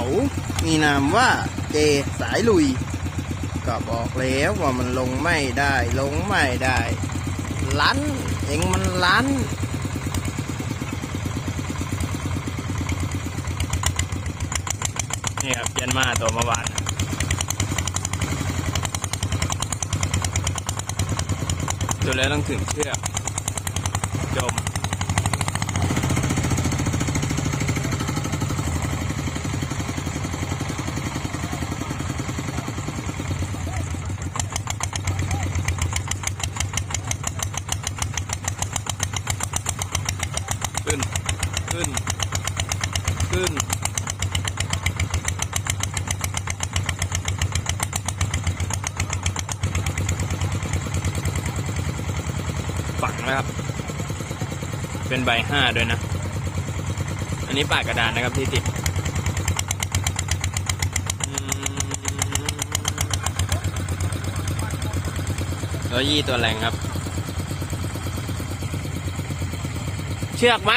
เขามีนามว่าเจสายลุย ก็บอกแล้วว่ามันลงไม่ได้ลงไม่ได้ลันเองมันลันนี่ครับเย็นมาตัวมื่อวานดูแล้วต้องถึงเชือกจม ขึ้น ขึ้น ขึ้น ฝังแล้วครับ เป็นใบห้าด้วยนะ อันนี้ปากกระดานนะครับที่ติดแล้วยี่ตัวแรงครับ เชือกไหม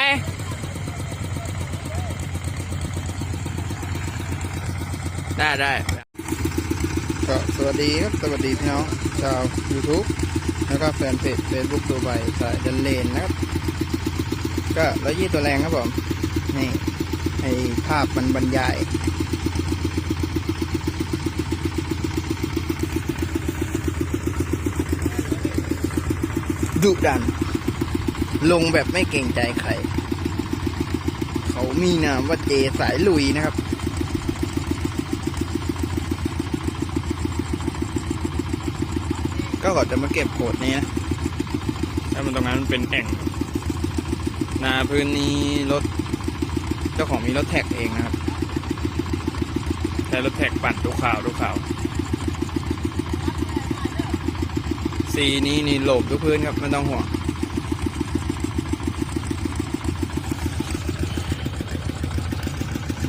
ได้ได้ก็สวัสดีครับ สวัสดีพี่น้องชาว YouTube แล้วก็แฟนเพจ Facebook ตัวใบสายดันเลนนะครับ ก็ร้อยยี่ตัวแรงครับผม นี่ให้ภาพมันบรรยายดุดัน ลงแบบไม่เกรงใจใคร เขามีนามว่าเจสายลุยนะครับ ก็ก่อนจะมาเก็บโขดนี้นะแล้วมันตรงนั้นมันเป็นแอ่งนาพื้นนี้รถ เจ้าของมีรถแท็กเองนะครับใช้รถแท็กปั่นดูข่าวดูข่าวสีนี้นี่โหลบทุกพื้นครับไม่ต้องห่วง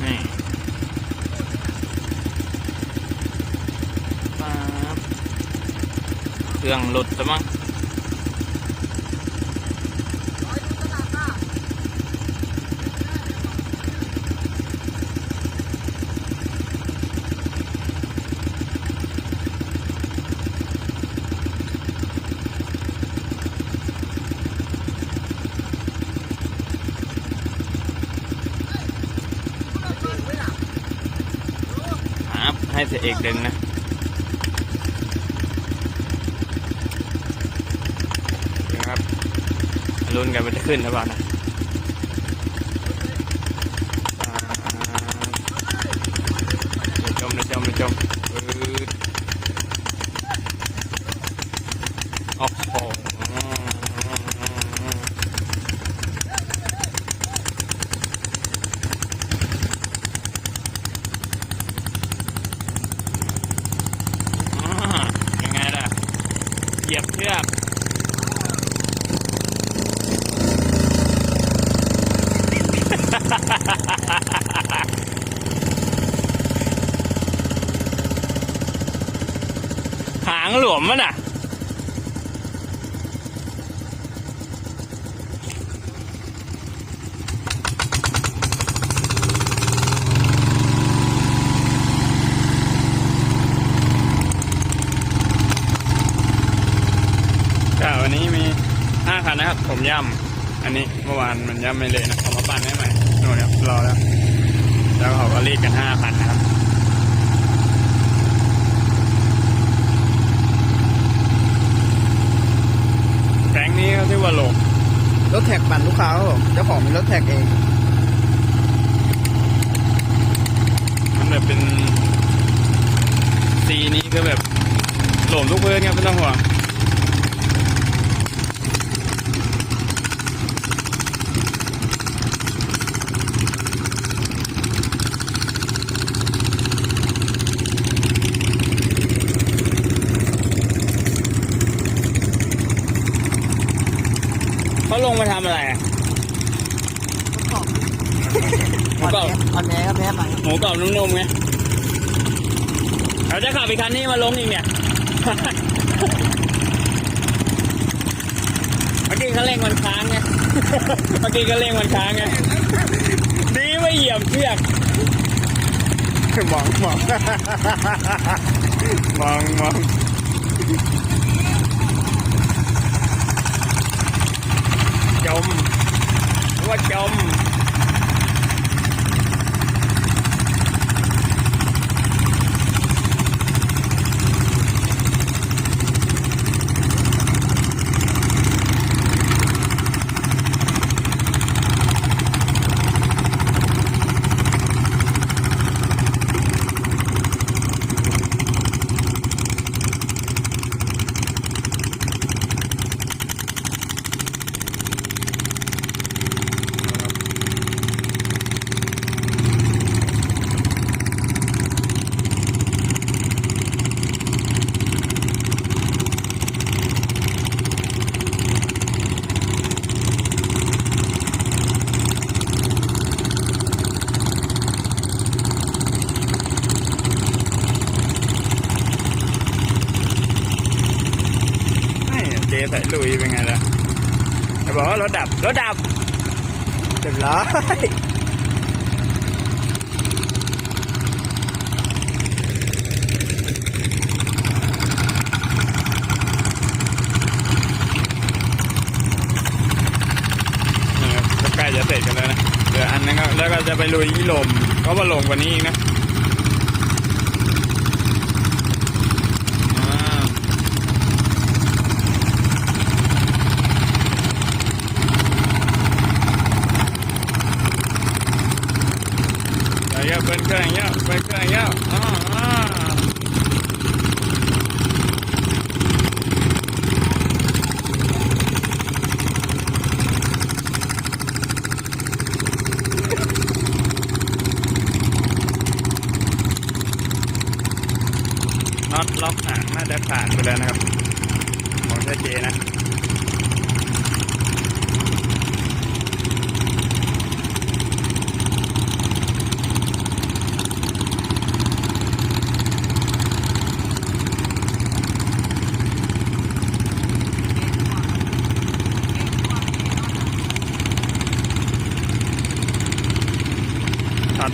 นี่ป๊าบ เครื่องหลุดซะมั้งครับให้เสียเอกดึงนะนะครับ ลุ้นกันมันจะขึ้นหรือเปล่านะเยวจมเดี๋ยวจมเดี๋ยวจมโอ้โหอ่ายังไงล่ะ เหยียบเชือก หางหลวมมันอะ ก็วันนี้มีห้าคันนะครับ ผมย่ำอันนี้เมื่อวานมันย่ำไม่เลยนะเอามาปั่นได้ไหมโน่นครับรอแล้ว แล้วเขาก็รีดกันห้าคันนะครับแก๊งนี้เขาที่ว่าโหลกรถแท็กปั่นลูกค้าครับผมเจ้าของมีรถแท็กเอง มันแบบเป็นสีนี้ก็แบบโหลมทุกเพื่อนครับไม่ต้องห่วง มาทำอะไรอะหมูกรอบอันนี้ครับแพ้ไปหมูกรอบนุ่มๆไงเราจะขับอีกคันนี้มาลงอีกเนี่ยเมื่อกี้เขาเร่งมันค้างไงเมื่อกี้ก็เร่งมันค้างไงดีไม่เหยียบเชือกมองมองมองมอง จมว่าจมเจใส่ลุยเป็นไงล่ะจะบ อรถดับ รถดับเรียบร้อยใกล้จะเสร็จกันแล้วนะ เดี๋ยวอันนั้นก็แล้วก็จะไปลุยยี่ลมก็มาลงกว่านี้อีกนะอ่า ไปเยเป็นเครื่องเยอะเป็นเครื่องเยอะอ่าอ่าน็อตล็อกหางน่าจะขาดไปแล้วนะครับ ของเจ๊เจนะ น็อต